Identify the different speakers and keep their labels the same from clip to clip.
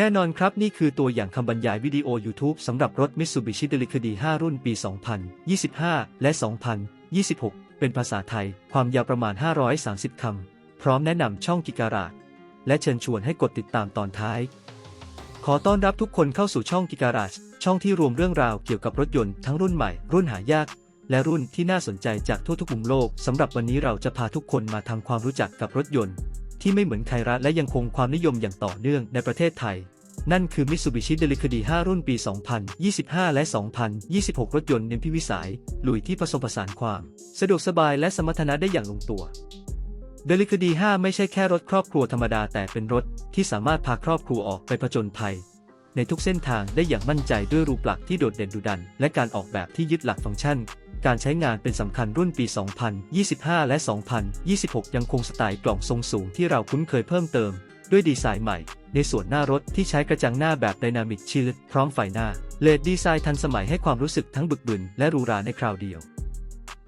Speaker 1: แน่นอนครับนี่คือตัวอย่างคำบรรยายวิดีโอ YouTube สำหรับรถ Mitsubishi Delivery 5 รุ่นปี 2025 และ 2026 เป็นภาษาไทย ความยาวประมาณ 530 คำ พร้อมแนะนำช่องกิการาดและเชิญชวนให้กดติดตามตอนท้าย ขอต้อนรับทุกคนเข้าสู่ช่องกิการาชช่องที่รวมเรื่องราวเกี่ยวกับรถยนต์ทั้งรุ่นใหม่ รุ่นหายาก และรุ่นที่น่าสนใจจากทั่วทุกมุมโลกสำหรับวันนี้เราจะพาทุกคนมาทำความรู้จักกับรถยนต์ ที่ไม่เหมือนใครรัฐและยังคงความนิยมอย่างต่อเนื่องในประเทศไทย นั่นคือ Mitsubishi Delivery 5 รุ่นปี 2025 และ 2026 รถยนต์เน้นพิวิสัย ลุยที่ผสมผสานความ สะดวกสบายและสมรรถนะได้อย่างลงตัว Delivery 5 ไม่ใช่แค่รถครอบครัวธรรมดาแต่เป็นรถที่สามารถพาครอบครัวออกไปผจญภัย ในทุกเส้นทางได้อย่างมั่นใจด้วยรูปลักษณ์ที่โดดเด่นดุดัน และการออกแบบที่ยึดหลักฟังก์ชัน การใช้งานเป็นสำคัญรุ่นปี 2025 และ 2026 ยังคงสไตล์กล่องทรงสูงที่เราคุ้นเคยเพิ่มเติม ด้วยดีไซน์ใหม่ ในส่วนหน้ารถที่ใช้กระจังหน้าแบบไดนามิกชิลพร้อมไฟหน้า เลดดีไซน์ทันสมัยให้ความรู้สึกทั้งบึกบึนและหรูหราในคราวเดียว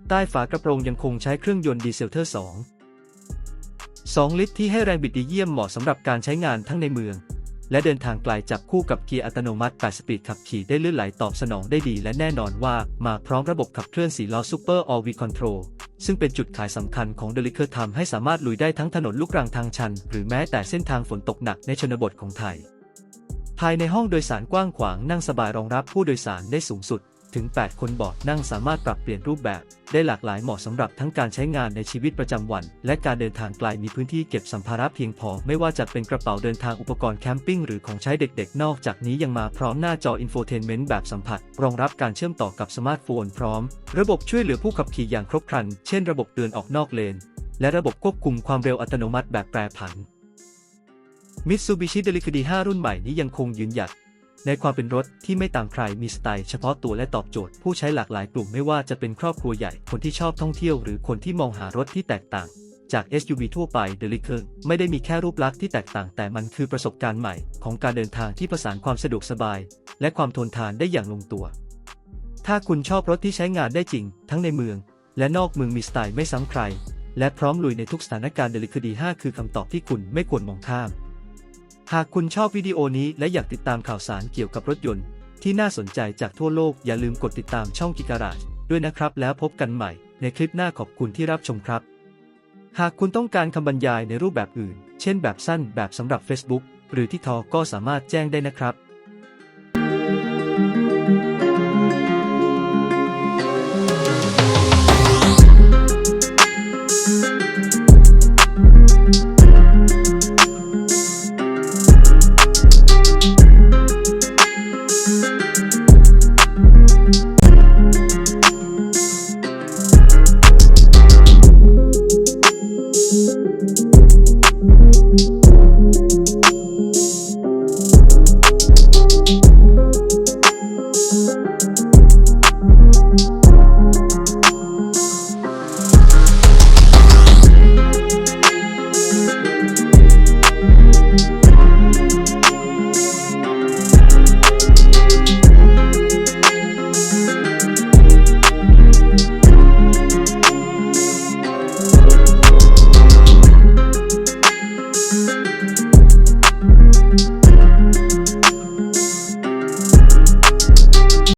Speaker 1: ใต้ฝากระโปรงยังคงใช้เครื่องยนต์ดีเซลเทอร์ 2 2 ลิตรที่ให้แรงบิดดีเยี่ยมเหมาะสำหรับการใช้งานทั้งในเมือง และเดินทางไกลจับคู่กับเกียร์อัตโนมัติ 8 สปีดขับขี่ได้ลื่นไหลตอบสนองได้ดีและแน่นอนว่ามาพร้อมระบบขับเคลื่อนสีล้อ Super All Wheel Control ซึ่งเป็นจุดขายสำคัญของเดลิเคอร์ทำให้สามารถลุยได้ทั้งถนนลูกรังทางชัน หรือแม้แต่เส้นทางฝนตกหนักในชนบทของไทย ภายในห้องโดยสารกว้างขวางนั่งสบายรองรับผู้โดยสารได้สูงสุด ถึง 8 คนเบาะนั่งสามารถปรับเปลี่ยนรูปแบบ ได้หลากหลายเหมาะสำหรับทั้งการใช้งานในชีวิตประจำวัน และการเดินทางไกลมีพื้นที่เก็บสัมภาระเพียงพอ ไม่ว่าจะเป็นกระเป๋าเดินทางอุปกรณ์แคมปิ้งหรือของใช้เด็กๆ นอกจากนี้ยังมาพร้อมหน้าจออินโฟเทนเมนต์แบบสัมผัส รองรับการเชื่อมต่อกับสมาร์ทโฟนพร้อม ระบบช่วยเหลือผู้ขับขี่อย่างครบครัน เช่น ระบบเตือนออกนอกเลน และระบบควบคุมความเร็วอัตโนมัติแบบแปรผัน Mitsubishi Delivery 5รุ่นใหม่นี้ยังคงยืนหยัด ในความเป็นรถที่ไม่ต่ามใครมีสไตล์เฉพาะตัวและตอบโจทย์ผู้ใช้หลากหลายกลุ่มไม่ว่าจะเป็นครอบครัวใหญ่คนที่ชอบท่องเที่ยวหรือคนที่มองหารถที่แตกต่าง จาก SUV ทั่วไป The l i c e r ไม่ได้มีแค่รูปลักษณ์ที่แตกต่าง แต่มันคือประสบการณ์ใหม่ของการเดินทางที่ผสานความสะดวกสบาย และความทนทานได้อย่างลงตัว ถ้าคุณชอบรถที่ใช้งานได้จริง ทั้งในเมือง และนอกเมืองมีสไตล์ไม่ซ้ำใคร และพร้อมลุยในทุกสถานการณ์ The l i c e r 5คือคำตอบที่คุณไม่ควรมองข้าม หากคุณชอบวิดีโอนี้และอยากติดตามข่าวสารเกี่ยวกับรถยนต์ ที่น่าสนใจจากทั่วโลกอย่าลืมกดติดตามช่องกิการาชด้วยนะครับ แล้วพบกันใหม่ในคลิปหน้าขอบคุณที่รับชมครับ หากคุณต้องการคำบรรยายในรูปแบบอื่น เช่นแบบสั้นแบบสำหรับ Facebook หรือที่ทอก็สามารถแจ้งได้นะครับ